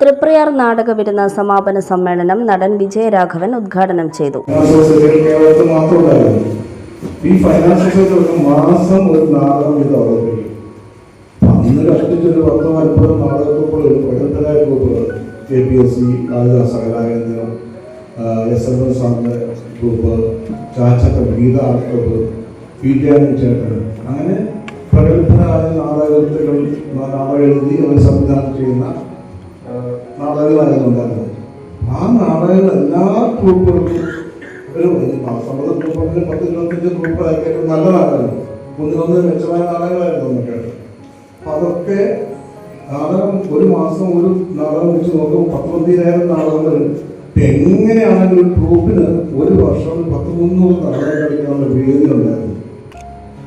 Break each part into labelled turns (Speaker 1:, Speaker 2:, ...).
Speaker 1: തൃപ്രയാർ നാടകവിരുന്ന സമാപന സമ്മേളനം നടൻ വിജയരാഘവൻ ഉദ്ഘാടനം ചെയ്തു.
Speaker 2: ഈ ഫൈനാൻസ് മാസം ഒരു നാടകം നാടക ഗ്രൂപ്പ് ക്ലബ്ബ് പി ടി അങ്ങനെ പ്രഗത്ഭരായ നാടകം നാടകങ്ങൾ എല്ലാ ഗ്രൂപ്പുകൾക്കും ഒരു സമ്മത ഗ്രൂപ്പുകളിൽ പത്ത് ഇരുപത്തഞ്ച് ഗ്രൂപ്പുകളൊക്കെ നല്ല നാടകങ്ങൾ ഒന്നിനൊന്ന് മെച്ചമായ നാടകങ്ങളായിരുന്നു നമുക്ക് അപ്പൊ അതൊക്കെ നാടകം ഒരു മാസം ഒരു നാടകം വെച്ച് നോക്കുമ്പോൾ പത്തൊമ്പതിനായിരം നാടകങ്ങൾ എങ്ങനെയാണെങ്കിലും ഒരു ഒരു വർഷം പത്ത് മുന്നൂറ് നാടകം കളിക്കാനുള്ള വേദി ഉണ്ടായിരുന്നു.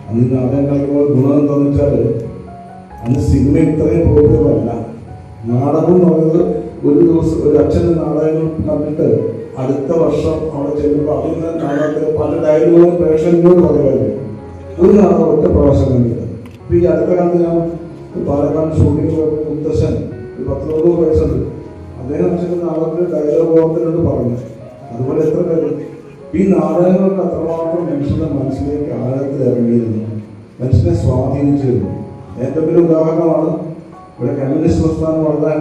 Speaker 2: അന്ന് നാടകം കളിക്കുമ്പോൾ ഗുണം എന്താണെന്ന് വെച്ചാൽ അന്ന് സിനിമ ഇത്രയും പോപ്പുലർ നാടകം എന്ന് പറയുന്നത് ഒരു ദിവസം ഒരു അച്ഛനും നാടകങ്ങൾ കണ്ടിട്ട് അടുത്ത വർഷം അവിടെ ചെല്ലുമ്പോൾ അതിൽ നാടകത്തിൽ പല ഡയലോഗും പ്രേക്ഷകരോട് പറയുമായിരുന്നു ഒരു നാടകം ഒറ്റ പ്രവാസം കണ്ടിട്ട് ഈ അടുത്ത കാലത്ത് ഞാൻ പാലക്കാട് ഷൂട്ടിംഗ് മുത്തശ്ശൻ ഒരു പത്ത് നൂറ് വയസ്സുണ്ട്. അദ്ദേഹം അച്ഛന്റെ നാടകത്തിൽ ഡയലോഗ് ഓർത്തിനോട് പറഞ്ഞു. അതുപോലെ എത്ര പേര്? ഈ നാടകങ്ങൾക്ക് അത്രമാത്രം മനുഷ്യന്റെ മനസ്സിലേക്ക് ആഴത്തിൽ ഇറങ്ങിയിരുന്നു. മനുഷ്യനെ സ്വാധീനിച്ചിരുന്നു. ഏറ്റവും വലിയ ഉദാഹരണമാണ് ഇവിടെ കമ്മ്യൂണിസ്റ്റ് പ്രസ്ഥാനം വളരാൻ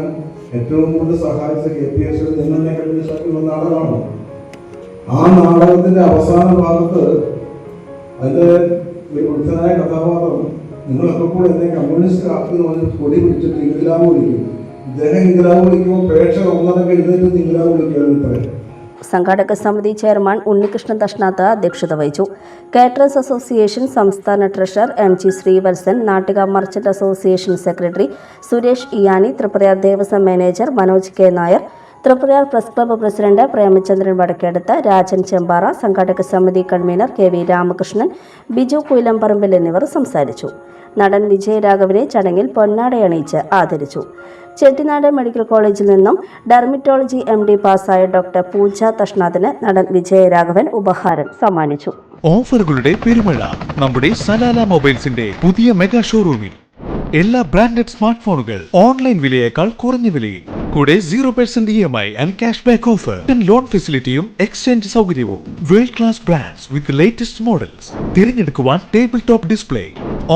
Speaker 2: ഏറ്റവും കൂടുതൽ സഹായിച്ച കെ പി എസ് നിന്നെ ആക്കിയുള്ള നാടകമാണ്. ആ നാടകത്തിന്റെ അവസാന ഭാഗത്ത് അതിന്റെ ഒരു വൃദ്ധനായ കഥാപാത്രം നിങ്ങളൊക്കെ കൂടെ എന്നെ കമ്മ്യൂണിസ്റ്റ് ആക്കി എന്ന് പറഞ്ഞ് കൊടി പിടിച്ചിട്ട് ഇംഗ്ലാവ് വിളിക്കും ഇദ്ദേഹം ഇംഗ്ലാവ് വിളിക്കുമ്പോൾ പ്രേക്ഷകർ ഒന്നടങ്കം എഴുന്നേറ്റ് ഇംഗ്ലാവ് വിളിക്കുകയാണ് ഇത്രയും
Speaker 1: സംഘാടക സമിതി ചെയർമാൻ ഉണ്ണികൃഷ്ണൻ ദഷ്ണാത്ത് അധ്യക്ഷത വഹിച്ചു. കാറ്ററേഴ്സ് അസോസിയേഷൻ സംസ്ഥാന treasurer M G Sreevalsan Nattika merchant association secretary Suresh Iyani Tripura Devaswom manager Manoj K. Nair Tripura press club president Premachandran Vadakkedath Rajan Chembara സംഘാടക സമിതി convener K V Ramakrishnan Biju Kuyilamparambil എന്നിവർ സംസാരിച്ചു. നടൻ വിജയരാഘവനെ ചടങ്ങിൽ പൊന്നാടയണിയിച്ച് ആദരിച്ചു. Chettinad medical കോളേജിൽ നിന്നും dermatology M D പാസ്സായ ഡോക്ടർ പൂജ തഷ്ണാഥിന് നടൻ വിജയരാഘവൻ ഉപഹാരം സമ്മാനിച്ചു.
Speaker 3: ഓഫറുകളുടെ പെരുമഴ നമ്മുടെ സലാല മൊബൈൽസിന്റെ പുതിയ മെഗാ ഷോറൂമിൽ. എല്ലാ ബ്രാൻഡഡ് സ്മാർട്ട് ഫോണുകൾ ഓൺലൈൻ വിലയേക്കാൾ കുറഞ്ഞ വിലയിൽ. കൂടെ zero percent E M I and cash back offer loan ഫെസിലിറ്റിയും exchange സൗകര്യവും. World class brands with latest models തിരഞ്ഞെടുക്കുവാൻ table top display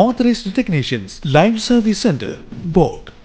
Speaker 3: authorised technicians live service centre boat